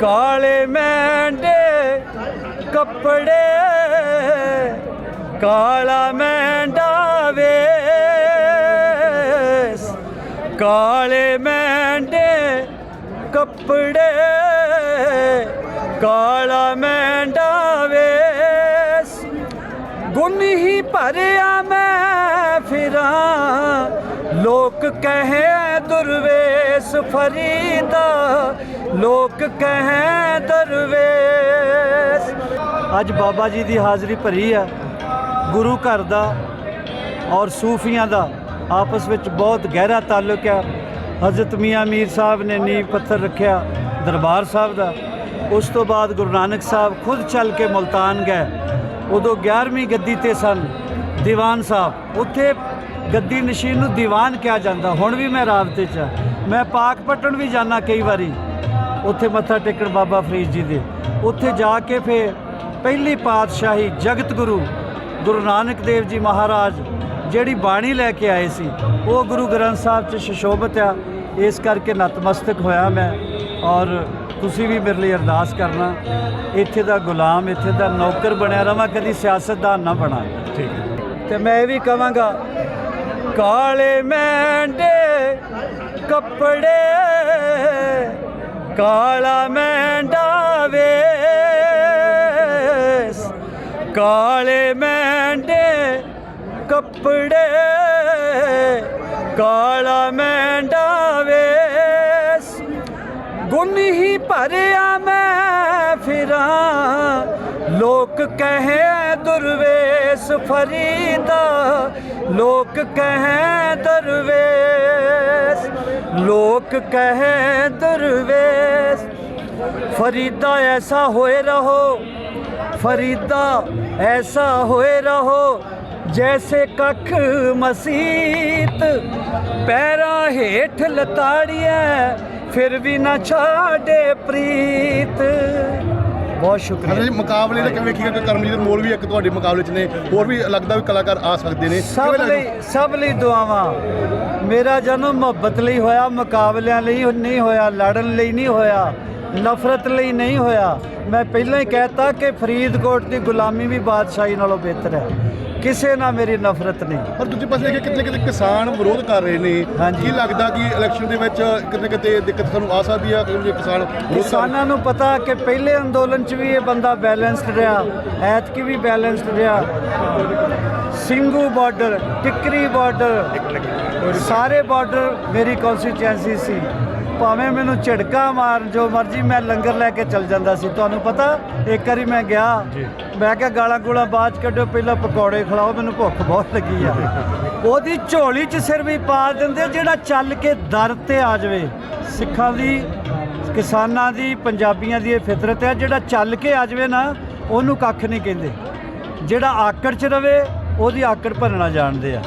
ਕਾਲੇ ਮੈਂਡੇ ਕੱਪੜੇ, ਕਾਲਾ ਮੈਂਡਾ ਵੇਸ, ਕਾਲੇ ਮੈਂਡੇ ਕੱਪੜੇ, ਕਾਲਾ ਮੈਂਡਾ ਵੇਸ। ਗੁੰਨ ਹੀ ਭਰਿਆ ਮੈਂ ਫਿਰਾਂ। ਲੋਕ ਕਹੇ ਦੁਰਵੇਸ਼ ਫਰੀਦਾ। ਲੋਕ ਕਹੇ ਦਰਵੇਸ਼। ਅੱਜ ਬਾਬਾ ਜੀ ਦੀ ਹਾਜ਼ਰੀ ਭਰੀ ਆ। ਗੁਰੂ ਘਰ ਦਾ ਔਰ ਸੂਫੀਆਂ ਦਾ ਆਪਸ ਵਿੱਚ ਬਹੁਤ ਗਹਿਰਾ ਤਾਲੁਕ ਹੈ ਹਜ਼ਰਤ ਮੀਆਂ ਮੀਰ ਸਾਹਿਬ ਨੇ ਨੀਂਹ ਪੱਥਰ ਰੱਖਿਆ ਦਰਬਾਰ ਸਾਹਿਬ ਦਾ। ਉਸ ਤੋਂ ਬਾਅਦ ਗੁਰੂ ਨਾਨਕ ਸਾਹਿਬ ਖੁਦ ਚੱਲ ਕੇ ਮੁਲਤਾਨ ਗਏ। ਉਦੋਂ 11ਵੀਂ ਗੱਦੀ ਤੇ ਸਨ। ਦੀਵਾਨ ਸਾਹਿਬ, ਉੱਥੇ ਗੱਦੀ ਨਸ਼ੀਨ ਨੂੰ ਦੀਵਾਨ ਕਿਹਾ ਜਾਂਦਾ। ਹੁਣ ਵੀ ਮੈਂ ਰਾਬਤੇ 'ਚ ਹਾਂ। ਮੈਂ ਪਾਕ ਪਟਣ ਵੀ ਜਾਣਾ ਕਈ ਵਾਰੀ। ਉੱਥੇ ਮੱਥਾ ਟੇਕਣ ਬਾਬਾ ਫਰੀਦ ਜੀ ਦੇ। ਉੱਥੇ ਜਾ ਕੇ ਫਿਰ ਪਹਿਲੀ ਪਾਤਸ਼ਾਹੀ ਜਗਤ ਗੁਰੂ ਗੁਰੂ ਨਾਨਕ ਦੇਵ ਜੀ ਮਹਾਰਾਜ ਜਿਹੜੀ ਬਾਣੀ ਲੈ ਕੇ ਆਏ ਸੀ, ਉਹ ਗੁਰੂ ਗ੍ਰੰਥ ਸਾਹਿਬ 'ਚ ਸ਼ਸ਼ੋਭਤ ਆ। ਇਸ ਕਰਕੇ ਨਤਮਸਤਕ ਹੋਇਆ ਮੈਂ। ਔਰ ਤੁਸੀਂ ਵੀ ਮੇਰੇ ਲਈ ਅਰਦਾਸ ਕਰਨਾ, ਇੱਥੇ ਦਾ ਗੁਲਾਮ, ਇੱਥੇ ਦਾ ਨੌਕਰ ਬਣਿਆ ਰਵਾਂ, ਕਦੀ ਸਿਆਸਤਦਾਨ ਨਾ ਬਣਾ। ਠੀਕ ਹੈ। ਤੇ ਮੈਂ ਵੀ ਕਵਾਂਗਾ ਕਾਲੇ ਮੈਂਡੇ ਕੱਪੜੇ, ਕਾਲਾ ਮੈਂਡਾ ਵੇਸ, ਕਾਲੇ ਮੈਂਡੇ ਕੱਪੜੇ, ਕਾਲਾ ਮੈਂਡਾ ਵੇਸ। ਗੁੰਨ ਹੀ ਭਰਿਆ ਮੈਂ ਫਿਰਾਂ। ਲੋਕ ਕਹੇ ਦੁਰਵੇਸ਼ ਫਰੀਦਾ, ਲੋਕ ਕਹੇ ਦਰਵੇਸ਼, ਲੋਕ ਕਹੇ ਦਰਵੇਸ਼। ਫਰੀਦਾ ਐਸਾ ਹੋਏ ਰਹੋ, ਫਰੀਦਾ ਐਸਾ ਹੋਏ ਰਹੋ, ਜੈਸੇ ਕੱਖ ਮਸੀਤ। ਪੈਰਾ ਹੇਠ ਲਤਾੜੀਐ, ਫਿਰ ਵੀ ਨਾ ਛਾੜੇ ਪ੍ਰੀਤ। ਬਹੁਤ ਸ਼ੁਕਰੀਆ। ਜੀ ਮੁਕਾਬਲੇ ਦਾ ਕਿਵੇਂ ਵੇਖੀਗਾ ਕਿ ਕਰਮਜੀਤ ਮੋਲ ਵੀ ਇੱਕ ਤੁਹਾਡੇ ਮੁਕਾਬਲੇ 'ਚ ਨੇ ਹੋਰ ਵੀ ਲੱਗਦਾ ਵੀ ਕਲਾਕਾਰ ਆ ਸਕਦੇ ਨੇ। ਸਭ? ਲਈ ਸਭ ਲਈ ਦੁਆਵਾਂ। ਮੇਰਾ ਜਨਮ ਮੁਹੱਬਤ ਲਈ ਹੋਇਆ ਮੁਕਾਬਲਿਆਂ ਲਈ ਨਹੀਂ ਹੋਇਆ ਲੜਨ ਲਈ ਨਹੀਂ ਹੋਇਆ ਨਫ਼ਰਤ ਲਈ ਨਹੀਂ ਹੋਇਆ। ਮੈਂ ਪਹਿਲਾਂ ਹੀ ਕਹਿਤਾ ਕਿ ਫਰੀਦਕੋਟ ਦੀ ਗੁਲਾਮੀ ਵੀ ਬਾਦਸ਼ਾਹੀ ਨਾਲੋਂ ਬਿਹਤਰ ਹੈ। ਕਿਸੇ ਨਾਲ ਮੇਰੀ ਨਫ਼ਰਤ ਨਹੀਂ। ਪਰ ਦੂਜੇ ਪਾਸੇ ਦੇਖੀਏ ਕਿਤੇ ਕਿਤੇ ਕਿਸਾਨ ਵਿਰੋਧ ਕਰ ਰਹੇ ਨੇ। ਹਾਂਜੀ। ਕੀ ਲੱਗਦਾ ਕਿ ਇਲੈਕਸ਼ਨ ਦੇ ਵਿੱਚ ਕਿਤੇ ਕਿਤੇ ਦਿੱਕਤ ਸਾਨੂੰ ਆ ਸਕਦੀ ਆ? ਕਿਉਂਕਿ ਕਿਸਾਨ ਵਿਰੋਧ ਕਰ ਕਿਸਾਨਾਂ ਨੂੰ ਪਤਾ ਕਿ ਪਹਿਲੇ ਅੰਦੋਲਨ 'ਚ ਵੀ ਇਹ ਬੰਦਾ ਬੈਲੈਂਸਡ ਰਿਹਾ ਐਤਕੀ ਵੀ ਬੈਲੈਂਸਡ ਰਿਹਾ। ਸਿੰਘੂ ਬਾਰਡਰ ਟਿਕਰੀ ਬਾਰਡਰ ਸਾਰੇ ਬਾਰਡਰ ਮੇਰੀ ਕਨਸਟੀਚੁਐਂਸੀ ਸੀ। ਭਾਵੇਂ ਮੈਨੂੰ ਝਟਕਾ ਮਾਰ ਜੋ ਮਰਜ਼ੀ ਮੈਂ ਲੰਗਰ ਲੈ ਕੇ ਚੱਲ ਜਾਂਦਾ ਸੀ ਤੁਹਾਨੂੰ ਪਤਾ ਇੱਕ ਵਾਰੀ ਮੈਂ ਗਿਆ ਮੈਂ ਕਿਹਾ ਗਾਲਾਂ ਗੂਲਾਂ ਬਾਅਦ ਕੱਢੋ ਪਹਿਲਾਂ ਪਕੌੜੇ ਖਿਲਾਓ ਮੈਨੂੰ ਭੁੱਖ ਬਹੁਤ ਲੱਗੀ ਆ। ਉਹਦੀ ਝੋਲੀ 'ਚ ਸਿਰ ਵੀ ਪਾ ਦਿੰਦੇ ਜਿਹੜਾ ਚੱਲ ਕੇ ਦਰ ਤੇ ਆ ਜਾਵੇ। ਸਿੱਖਾਂ ਦੀ ਕਿਸਾਨਾਂ ਦੀ ਪੰਜਾਬੀਆਂ ਦੀ ਇਹ ਫਿਤਰਤ ਹੈ ਜਿਹੜਾ ਚੱਲ ਕੇ ਆ ਜਾਵੇ ਨਾ ਉਹਨੂੰ ਕੱਖ ਨਹੀਂ ਕਹਿੰਦੇ। ਜਿਹੜਾ ਆਕੜ 'ਚ ਰਵੇ ਉਹਦੀ ਆਕੜ ਭਰਨਾ ਜਾਣਦੇ ਆ।